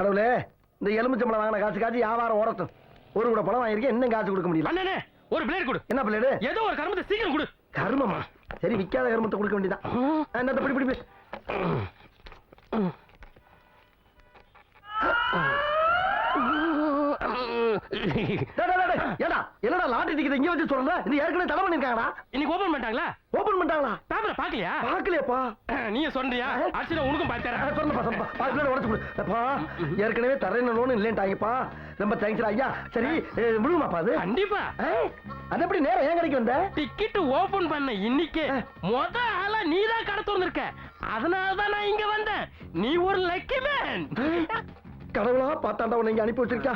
கடவுளே இந்த எலுமிச்சம்பளம் வாங்கின காசு காசு வியாபாரம் ஓடட்டும். ஒரு கூட பணம் வாங்கியிருக்கேன் இன்னும் காசு கொடுக்க முடியல. அண்ணனே ஒரு பிளேட் கொடு. என்ன பிள்ளைடு ஏதோ ஒரு கருமத்தை சீக்கிரம் கொடு. கர்மமா? சரி விக்காத கர்மத்தை கொடுக்க வேண்டியதான் என்னத்த பிடி பிடி. என்னடா லாட்டரி டிக்கெட் இங்க வச்சு சொல்ற? இது ஏற்கனவே தடை பண்ணிருக்காங்கடா. இன்னைக்கு ஓபன் பண்ணிட்டாங்களா? ஓபன் பண்ணிட்டாங்களா? பேப்பரை பாக்கலையா பாக்கலையேப்பா நீங்க சொல்றியா? அடிச்சுனா உனக்கும் பாத்து தரேன். சொல்லுப்பா சொல்லுப்பா. உடச்சு அப்பா ஏற்கனவே தரேன்னு லோன் இல்லைன்ட்டாங்கப்பா. ரொம்ப தேங்க்ஸ் ஐயா சரி அஹ், விழுகுமாப்பா அது. கண்டிப்பா. அது எப்படி நேரம் ஏன் கடைக்கு வந்த? டிக்கெட் ஓபன் பண்ண இன்னைக்கு முத ஆளா நீ தான் கடை திறந்திருக்க. அதனால தான் நான் இங்க வந்தேன். நீ ஒரு லக்கி மேன் கடவுளா பார்த்தாண்டா உன்னை இங்க அனுப்பி வச்சிருக்கா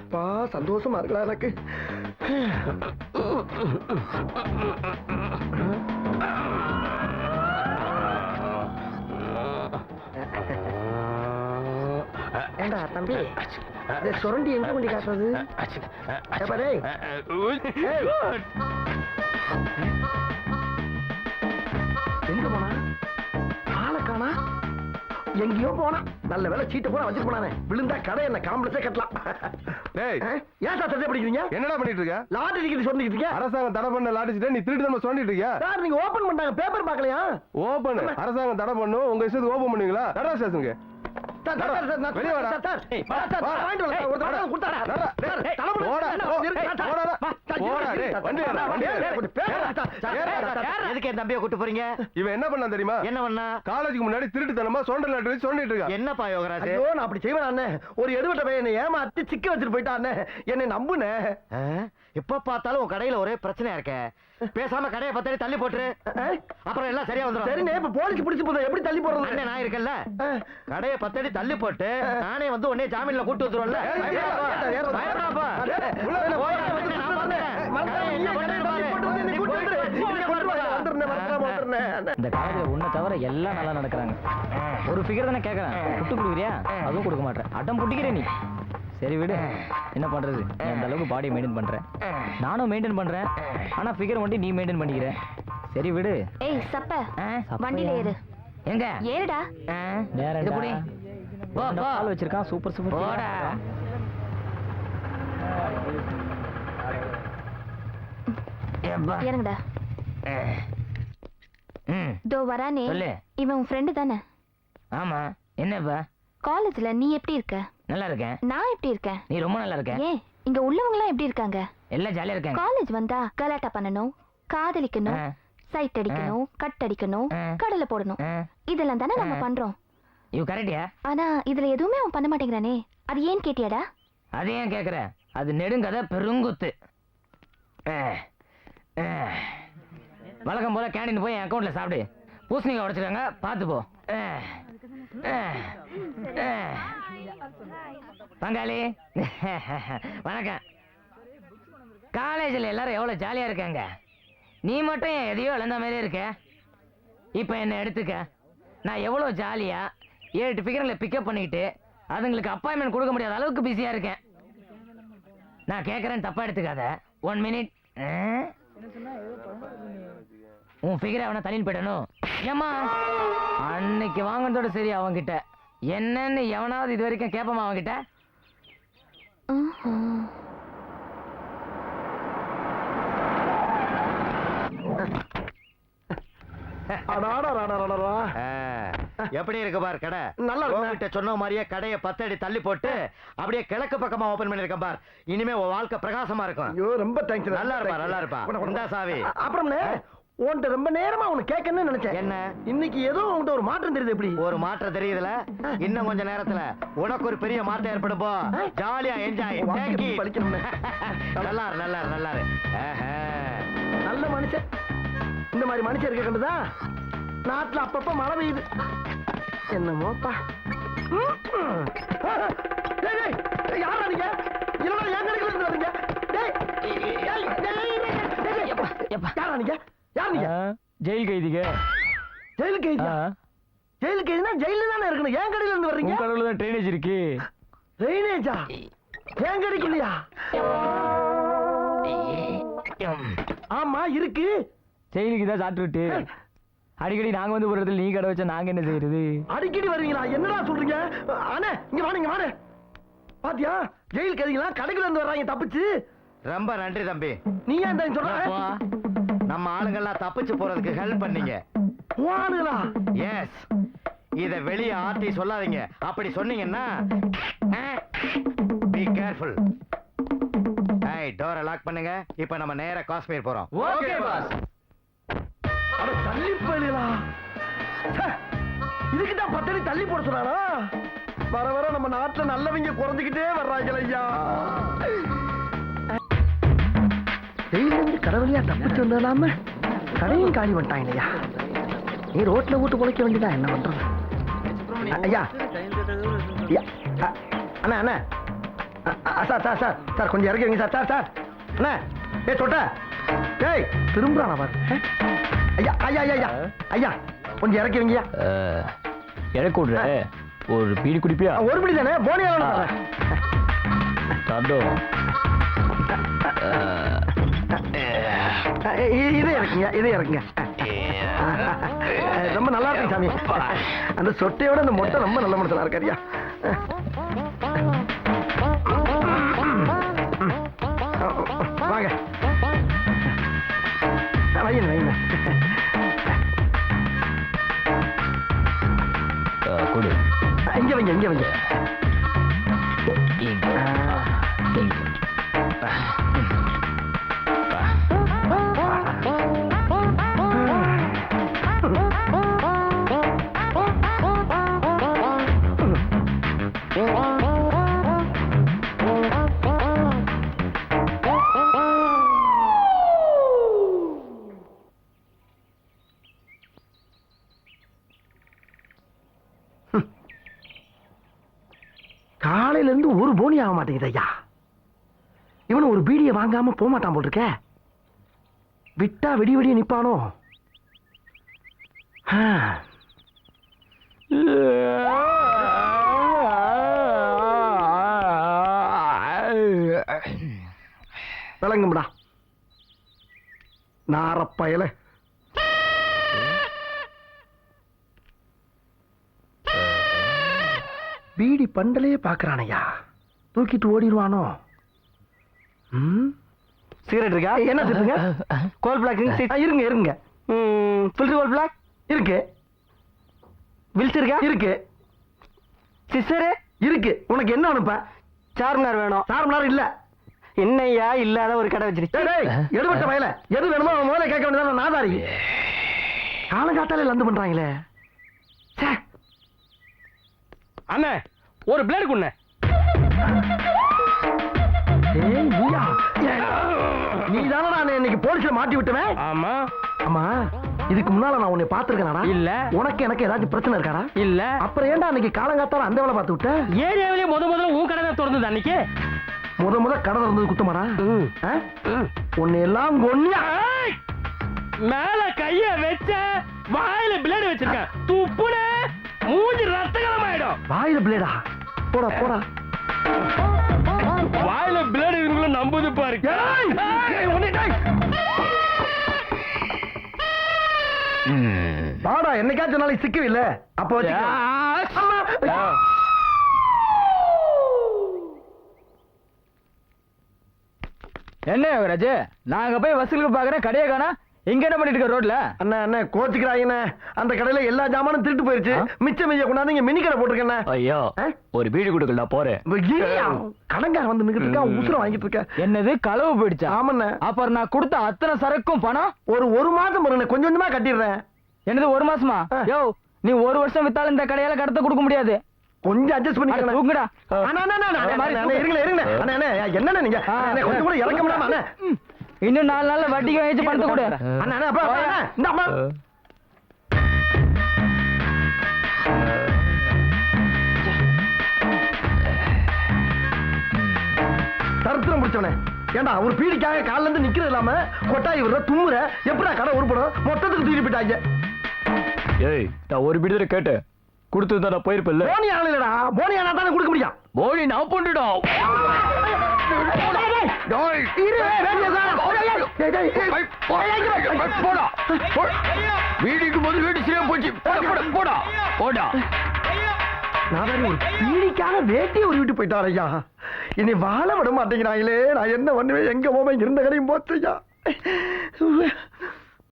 அப்பா சந்தோஷமா இருக்கலாம் எனக்கு ஏண்டா தம்பி இந்த சுரண்டி எங்க கொண்டு காட்டுறது எங்கேயோ போனா நல்ல வேலை சீட்டை போனா வச்சுட்டு போனானே. விழுந்தா கடை என்ன காம்ப்ளெக்ஸே கட்டலாம். டேய்? ஏன் சார் சட்டை படிக்கிறீங்க? என்னடா பண்ணிட்டு இருக்க? லாட்டரி டிக்கெட் சொல்லிட்டு இருக்கீங்க? அரசாங்கம் தடை பண்ண லாட்டிச்சுட்டு நீ திருட்டு நம்ம சொல்லிட்டு இருக்கியா? சார் நீங்க ஓபன் பண்ணாங்க பேப்பர் பார்க்கலையா? ஓபன் அரசாங்கம் தடை பண்ணும். உங்க இஷ்டத்துக்கு ஓபன் பண்ணுவீங்களா? நடரா ஸ்டேஷனுக்கு வெளிய வாடா. வாங்கிட்டு தடவை கொடுத்தாடா. நடரா. எதுக்கு என் தம்பியை கூட்டு போறீங்க இவன் என்ன பண்ணா தெரியுமா என்ன பண்ணா காலேஜுக்கு முன்னாடி திருட்டுத்தனமா சொண்ட லாட்டரி வச்சு சொல்லிட்டு இருக்கா என்னப்பா யோகராஜ் ஐயோ நான் அப்படி செய்வேன் ஒரு எடுவட்ட பையன் என்னை ஏமாத்தி சிக்க வச்சுட்டு போயிட்டான் என்னை நம்புனே ஆ? எப்ப பார்த்தாலும் உன் கடையில ஒரே பிரச்சனையா இருக்க பேசாம கடையை பத்தாடி தள்ளி போட்டுரு அப்புறம் எல்லாம் சரியா வந்துடும் இப்ப போலீஸ் பிடிச்சு போதும் எப்படி தள்ளி போடுறது நான் இருக்கேன்ல ஆ. கடையை பத்தடி தள்ளி போட்டு நானே வந்து உடனே ஜாமீன்ல கூட்டு வந்துருவேன்ல இந்த காலேஜ்ல உன்னை தவிர எல்லாம் நல்லா நடக்கிறாங்க. ஒரு ஃபிகர் தானே கேட்கறேன் புட்டு கொடுக்குறியா? அதுவும் கொடுக்க மாட்டேன். அடம் புட்டிக்கிற நீ. சரி விடு. என்ன பண்றது? அந்த அளவுக்கு பாடியை மெயின்டைன் பண்றேன் நானும் மெயின்டைன் பண்றேன். ஆனா ஃபிகர் மட்டும் நீ மெயின்டைன் பண்ணிக்கிற. சரி விடு. ஏய் சப்ப. சப்பையா? வண்டியில ஏறு. எங்க? ஏறுடா. நேரா இது புடி. போ, போ. கால் வச்சிருக்கான். சூப்பர் சூப்பர் போடா. இறங்குடா. ம். தோ வரானே. சொல்லு. இவன் உன் ஃப்ரெண்டு தானே? ஆமா. என்னப்பா? காலேஜ்ல நீ எப்படி இருக்க? நல்லா இருக்கேன். நான் எப்படி இருக்கேன்? நீ ரொம்ப நல்லா இருக்க ஏன்? இங்க உள்ளவங்க எல்லாம் எப்படி இருக்காங்க? எல்லாம் ஜாலியா இருக்காங்க. காலேஜ் வந்தா கலாட்டா பண்ணணும் காதலிக்கணும் ஆ. சைட் அடிக்கணும் கட் அடிக்கணும். கடலை போடணும். இதெல்லாம் தானே நம்ம. பண்றோம். கரெக்டியா ஆனா இதுல எதுவுமே அவன் பண்ண மாட்டேங்கிறானே. அது ஏன் கேட்டியாடா? அது ஏன் கேக்குற? அது நெடுங்கதை பெருங்குத்து. வழக்கம் போல கேண்டீன் போய் என் அக்கௌண்ட்ல சாப்பிடு. பூசணிக்காய் உடைச்சிருக்காங்க பார்த்து போ. பங்காளி. வணக்கம். காலேஜில் எல்லாரும் எவ்வளோ ஜாலியாக இருக்காங்க? நீ மட்டும் எதையோ இழந்த மாதிரியே இருக்க? இப்போ என்னை எடுத்துக்க? நான் எவ்வளோ ஜாலியாக ஏழு எட்டு பிக்கப் பண்ணிக்கிட்டு அதுங்களுக்கு அப்பாயின்மெண்ட் கொடுக்க முடியாத அளவுக்கு பிஸியாக இருக்கேன். நான் கேட்குறேன் தப்பாக எடுத்துக்காத. ஒன் மினிட் உன் ஃபிகரை அவனை தள்ளின்னு போயிடணும் ஏம்மா? அன்னைக்கு வாங்கினதோட சரி அவன்கிட்ட. என்னன்னு எவனாவது இது வரைக்கும் கேட்பமா அவன்கிட்ட? ம்ஹும். எப்படி இருக்கு பார் கடை? நல்லா இருக்கு. உன்கிட்ட சொன்ன மாதிரியே கடையை பத்தடி தள்ளி போட்டு அப்படியே கிழக்கு பக்கமா ஓபன் பண்ணிருக்கேன் பார். இனிமே உன் வாழ்க்கை பிரகாசமா இருக்கும். ஐயோ ரொம்ப தேங்க்ஸ் நல்லா இருப்பா, நல்லா இருப்பா. இந்தா சாவி. அப்புறம்ண்ணே உன்கிட்ட ரொம்ப நேரமா உனக்கு கேட்கணும்னு நினைச்சேன். என்ன? இன்னைக்கு ஏதோ உன்கிட்ட ஒரு மாற்றம் தெரியுது எப்படி? ஒரு மாற்றம் தெரியுதுல? இன்னும் கொஞ்ச நேரத்துல உனக்கு ஒரு பெரிய மாற்றம் ஏற்படும் போ. ஜாலியா என்ஜாய். நல்லா நல்லா நல்லா. நல்ல மனுஷன். இந்த மாதிரி மனுஷன் இருக்க கண்டுதா நாட்டுல அப்பப்ப மழை பெய்யுது. என்னமோப்பா. யாரா நீங்க? இல்லடா என் இருந்து வரீங்க. யாரா நீங்க? யார் நீங்க? ஜெயில் கைதிக ஜெயிலு கைதியா? ஜெயிலு கைதினா ஜெயில தானே இருக்கணும். என் கடையில இருந்து வர்றீங்க? கடவுள் தான் ட்ரைனேஜ் இருக்கு. ட்ரைனேஜா என் கடைக்குள்ளயா ஆமா இருக்கு. ஜெயிலுக்கு தான் சாப்பிட்டு அடிக்கடி நாங்க வந்து ஒரு இடத்துல நீ கடை வச்சா நாங்க என்ன செய்யறது? அடிக்கடி வருவீங்களா என்னடா சொல்றீங்க? அண்ணே இங்க வாங்க வாங்க பாத்தியா? ஜெயில் கைதிகளா கடைக்குள்ள இருந்து வர்றாங்க தப்பிச்சு. ரொம்ப நன்றி தம்பி. நீ ஏன் இந்த சொல்ற? நம்ம ஆளுங்கெல்லாம் தப்பிச்சு போறதுக்கு ஹெல்ப் பண்ணீங்க. வானுங்களா எஸ் இத வெளிய ஆட்டி சொல்லாதீங்க. அப்படி சொன்னீங்கன்னா பி கேர்ஃபுல் டோரை லாக் பண்ணுங்க. இப்போ நம்ம நேரா காஷ்மீர் போறோம். ஓகே பாஸ் தள்ளி போட சொன்னானா? வர வர நம்ம நாட்டுல நல்லவங்க குறைஞ்சுக்கிட்டே வர்றாங்க ஐயா. கடவுளியா தப்பிச்சு வந்தலாம கடையும் காலி பண்ணிட்டாங்க ஐயா. நீ ரோட்ல விட்டு பொழைக்க வேண்டியதா என்ன பண்றது? ஐயா. அண்ணா அண்ணா. சார் சார் சார் சார் கொஞ்சம் இறக்கிங்க சார் சார் சார். அண்ணா ஏ சொட்ட. ஏய் திரும்புறானா பாரு? ஐயா ஐயா ஐயா ஐயா. ஐயா கொஞ்சம் இறக்கி வைங்கய்யா. எனக்கு விடுற ஒரு பீடி குடிப்பியா? ஒரு மணி தானே போனியா தந்தோ இது இறக்குங்க இது இறக்குங்க. ரொம்ப நல்லா இருக்கு சாமி. அந்த சொட்டையோட அந்த மொட்டை ரொம்ப நல்ல மனுஷனா இருக்காரியா இங்க வைங்க இங்க வைங்க காலையில இருந்து ஒரு போனி ஆக மாட்டேங்குது ஐயா. இவனு ஒரு பீடியை வாங்காம போக மாட்டான் போல் இருக்க விட்டா வெடி வெடிய நிப்பானோ? விளங்கும்டா நாரப்பயல. பீடி பண்டலையே பாக்குறானையா? தூக்கிட்டு ஓடிடுவானோ ம்? சிகரெட் இருக்கா? என்ன இருக்குங்க கோல் பிளாக் இருங்க இருங்க. ஃபில்டர் கோல் பிளாக் இருக்கு. வில்ஸ் இருக்கா? இருக்கு. சிஸ்டரு இருக்கு. உனக்கு என்ன அனுப்ப? சார்மினார் வேணும். சார்மினார் இல்ல. என்னையா இல்லாத ஒரு கடை வச்சிருச்சு எடுபட்ட வயல எது வேணுமோ முதல்ல கேட்க வேண்டியதான் நாதாரி காலங்காத்தாலே லந்து பண்றாங்களே. அண்ணே ஒரு பிளேடு குண்ணே ஏய் நீயா? நீ தானடா நான் இன்னைக்கு போலீஸ்ல மாட்டி விட்டுவேன்? ஆமா. அம்மா இதுக்கு முன்னால நான் உன்னை பாத்துருக்கேனாடா இல்ல. உனக்கு எனக்கு ஏதாச்சும் பிரச்சனை இருக்காடா? இல்ல. அப்புறம் ஏன்டா அன்னைக்கு காலங்காத்தால அந்த வேலை பார்த்து விட்ட? ஏரியாவிலே முத முதல்ல உன் கடை தான் திறந்தது அன்னைக்கு. முத முத கடை திறந்தது குத்தமாடா? உன்னை எல்லாம் ஏய்! மேல கைய வச்ச வாயில பிளேடு வச்சிருக்கேன். துப்புன மூஞ்சி ரத்தகலம் ஆயிடும் வாயில பிளேடா போடா போடா. வாயில பிளேடு இருக்குள்ள நம்புது பாரு! வாடா என்னைக்காச்சும் நாளைக்கு சிக்கவில்ல? அப்ப. அம்மா! என்ன யோகராஜ் நாங்க போய் வசூலுக்கு பாக்குறேன் கடையை காணா. இங்க என்ன பண்ணிட்டு இருக்க ரோட்ல? அண்ணா அண்ணா கோச்சுக்கிறாங்கண்ணே அந்த கடையில எல்லா ஜாமானும் திருட்டு போயிருச்சு. மிச்சம் மிச்சம் கொண்டாந்து இங்க மினி கடை போட்டிருக்கேண்ணே. ஐயோ? ஒரு பீடி கொடுக்கல போறேன். கடங்கார வந்து நிக்கிட்டு இருக்கா உசுரம் வாங்கிட்டு இருக்க. என்னது களவு போயிடுச்சா? ஆமாண்ணே. அப்புறம் நான் கொடுத்த அத்தனை சரக்கும் பணம்? ஒரு ஒரு மாசம் வருண்ணே கொஞ்சம் கொஞ்சமா கட்டிடுறேன். என்னது ஒரு மாசமா. யோ நீ ஒரு வருஷம் வித்தாலும் இந்த கடையால கடத்த கொடுக்க முடியாது. கொஞ்சம் அட்ஜஸ்ட் அட, பண்ணிக்கணும் தூக்குடா. அண்ணா அண்ணா அண்ணா, இருங்களே இருங்களே அண்ணா அண்ணா என்னண்ணே நீங்க? கொஞ்சம் கூட இறக்க முடியாம அண்ணா. இன்னும் நாலு நாள்ல வட்டிக்கு வாங்கிச்சு பணத்தை கொடு. அண்ணா அப்பா இந்த அம்மா தருத்திரம் பிடிச்சவனே. ஏண்டா ஒரு பீடிக்காக கால்ல இருந்து நிக்கிறது இல்லாம கொட்டாய் விடுற தும்முற எப்படா கடை உருப்படும்? மொத்தத்துக்கு தூக்கிட்டு போயிட்டாங்க. ஏய் நான் ஒரு பீடி கேட்டு கொடுத்து தான் நான் போயிருப்பேன்ல. போனி ஆள் இல்லடா. போனி ஆனா தானே கொடுக்க முடியும். போலி நான் பொண்டுடா வீடுக்கு போது வீடு சரியா போச்சு. போடா போடா போடா. போடா. நாதாரி ஒரு பீடிக்காக வேட்டி ஒரு விட்டு போயிட்டார் ஐயா. இனி வாழ விட மாட்டேங்கிறாங்களே. நான் என்ன பண்ணுவேன்? எங்க போவேன்? இருந்த கடையும் ஐயா.